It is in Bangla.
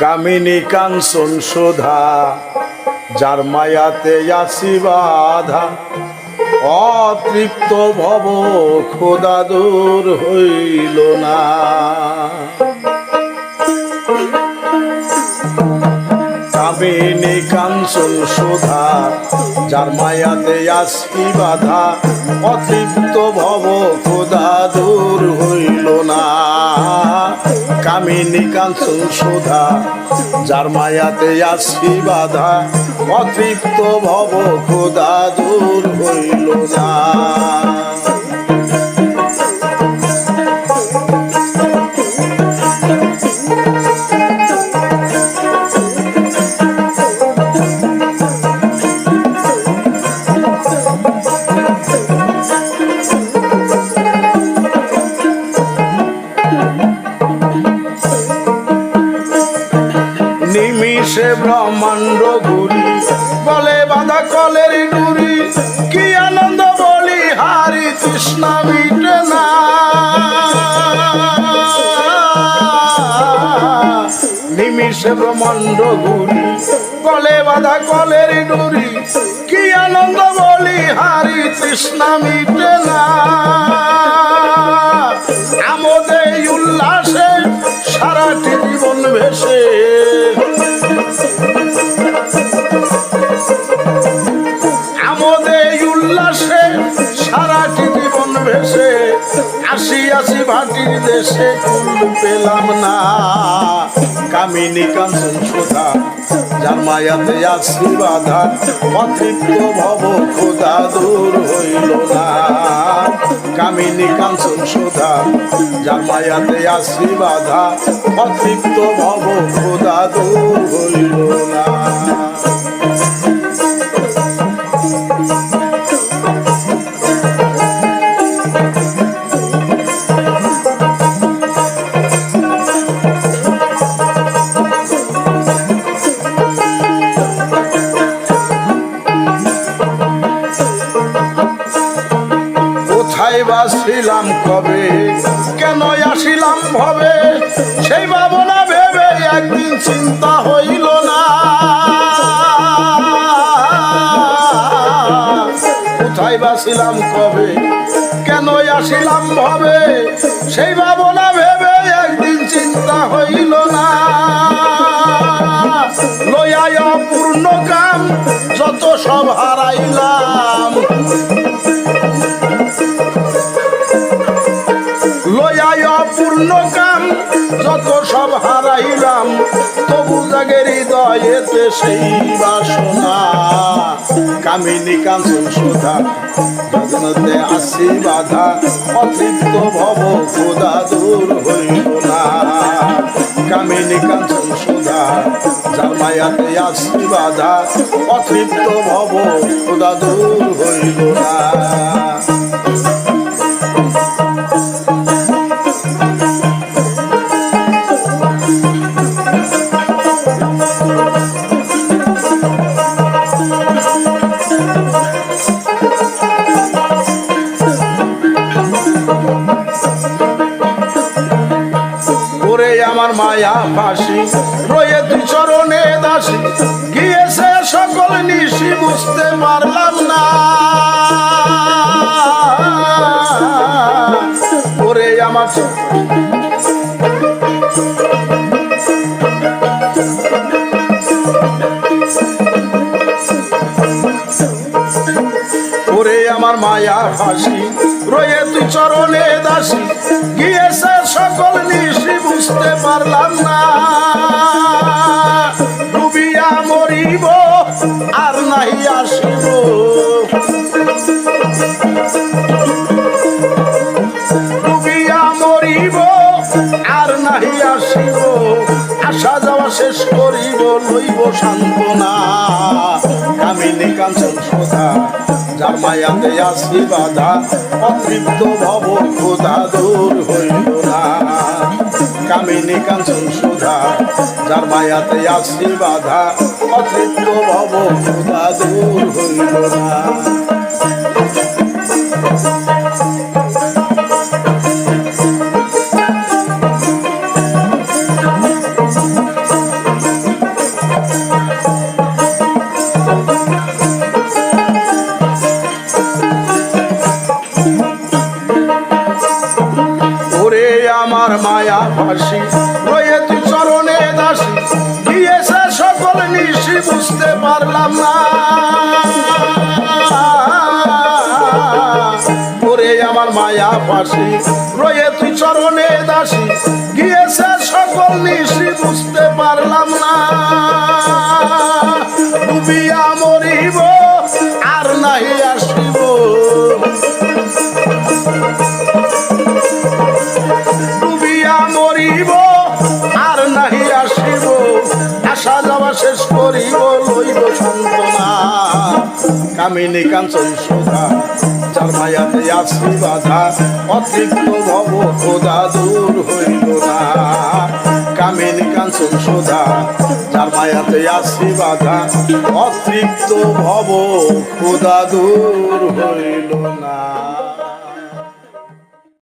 কামিনী কাঞ্চন শোধা যার মায়াতে আসি বাধা। অতৃপ্ত ভব খোদা দূর হইল না। কামিনী কাঞ্চন শোধা যার মায়াতে আসি বাধা, অতৃপ্ত ভব খোদা দূর হইল কামিনী কাঞ্চন সোধা যার মায়াতে আসি বাধা অতৃপ্ত ভব খোদা দূর হইল না। নিমিষে ব্রহ্মাণ্ড ঘুরি বলে বাঁধা কলের ডুরি কি আনন্দ বলি, হারি তৃষ্ণা মিটে না। নিমিষে ব্রহ্মাণ্ড ঘুরি বলে বাঁধা কলের ডুরি কি আনন্দ বলি, হারি তৃষ্ণা মিটে না। আসি ভাটির দেশে পেলাম না। কামিনী কাঞ্চন সুধা যার মায়াতে অতৃপ্ত ভব খোদা দূর হইল না। কামিনী কাঞ্চন সুধা যার মায়াতে অতৃপ্ত ভব খোদা দূর হইল না। বাসিলাম কবে? কেন আসিলাম ভবে? সেই ভাবনা ভেবে একদিন চিন্তা হইল না। কোথায় বাসিলাম কবে? কেন আসিলাম ভবে? সেই ভাবনা ভেবে একদিন চিন্তা হইল না। লয়ায় অপূর্ণ কাম, যত সব হারাইলাম। অপূর্ণ কাম যত সব হারাইলাম, তবু জাগের হৃদয়েতে সেই বাসনা। কামিনী কাঞ্চন সুধা গগনতে আসি বাধা অতৃপ্ত ভব খোদা দূর হইল না। কামিনী কাঞ্চন সুধা, যার মায়াতে আসি বাধা অতৃপ্ত ভব খোদা দূর হইল না। আমার মায়া ফাঁসি। রয়ে তুই চরণে দাসী। গিয়েছে সকল নিশি, বুঝতে পারলাম না। ওরে আমার মায়া ফাঁসি। রয়ে তুই চরণে দাসী। গিয়েছে সকল নিশি বুঝতে পারলাম না। ডুবিয়া মরিব, আর নাই আসিব। ডুবিয়া মরিব, আর নাহি আসিব। আসা যাওয়া শেষ করিব, লইব সান্ত্বনা। কামিনী কাঞ্চন সোধা, যার মায়াতে আসি বাধা, অতৃপ্ত ভব খোদা দূর হইল না। কামিনী কাঞ্চন সুধা যার মায়াতে আসি বাধা অতৃপ্ত ভব খোদা দূর হইল না। হাসি আমার মায়া পাশি রয়ে তুই চরণে দাসি গিয়েছে সকল নিশি বুঝতে পারলাম না। ডুবিয়া লইব সান্ত্বনা। কামিনী কাঞ্চন সোধা, যার মায়াতে আসি বাধা অতিরিক্ত ভব খোদা দূর হইল না। কামিনী কাঞ্চন সোধা, যার মায়াতে আসি বাধা অতিরিক্ত ভব খোদা দূর হইল না।